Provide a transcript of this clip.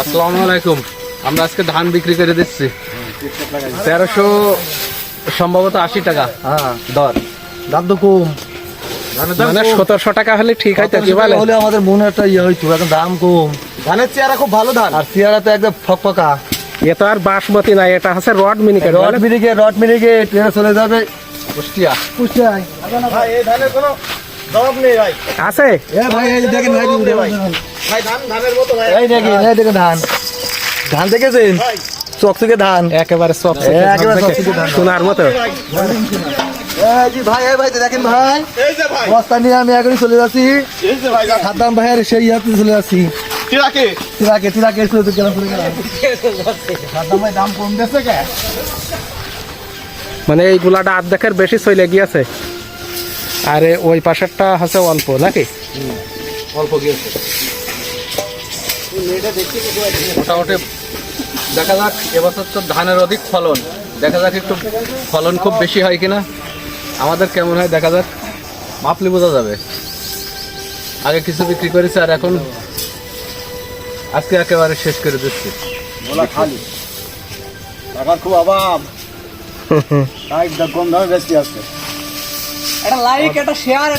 আসসালামু আলাইকুম। আমরা আজকে ধান বিক্রি করে দিচ্ছি। তেরোশো সম্ভবত আশি টাকা। হ্যাঁ দর। দাম তো কম। মানে সতেরোশো টাকা হলে ঠিক হয় কি বলে হলে আমাদের মনে একটা ইয়ে হইতো এখন দাম কম। ধানের চেহারা খুব ভালো ধান। আর চেয়ারা তো একদম ফকফকা। এ তো আর বাসমতি নাই এটা হচ্ছে রড মিনিকেট রড মিনিকে রড মিনিকে চলে যাবে। কুষ্টিয়া। ভাই এই ধানের কোনো জবাব নেই ভাই। আছে? এ ভাই এই দেখেন ভাই ভাই। ভাই ধান ধানের মতো ভাই। এই দেখেন এই দেখেন ধান। ধান দেখেছেন? ভাই। চকচকে ধান। একেবারে একেবারে চকচকে ধান। সোনার মতো। এই ভাই এই ভাই দেখেন ভাই। এই যে ভাই। বস্তা নিয়ে আমি এখনই চলে যাচ্ছি। এই যে সাদ্দাম ভাইয়ের সেই হাতে চলে যাচ্ছি। টিরাকে। তিরাকে তিরাকে চলে তো গেলাম চলে গেলাম সাদ্দাম ভাই দাম কম দিয়েছে কে? মানে এইগুলাটা অর্ধেকের বেশি চলে গিয়েছে। আরে ওই পাশেরটা হচ্ছে অল্প নাকি? অল্প গিয়েছে। মোটামুটি দেখা যাক এবছর তো ধানের অধিক ফলন। দেখা যাক একটু ফলন খুব বেশি হয় কিনা। আমাদের কেমন হয় দেখা যাক। মাপলি বোঝা যাবে। আগে কিছু বিক্রি করেছে আর এখন আজকে একেবারে শেষ করে দিচ্ছি। বলা খালি। টাকার খুব অভাব। তাই কম দামে বেশি আছে একটা লাইক একটা শেয়ার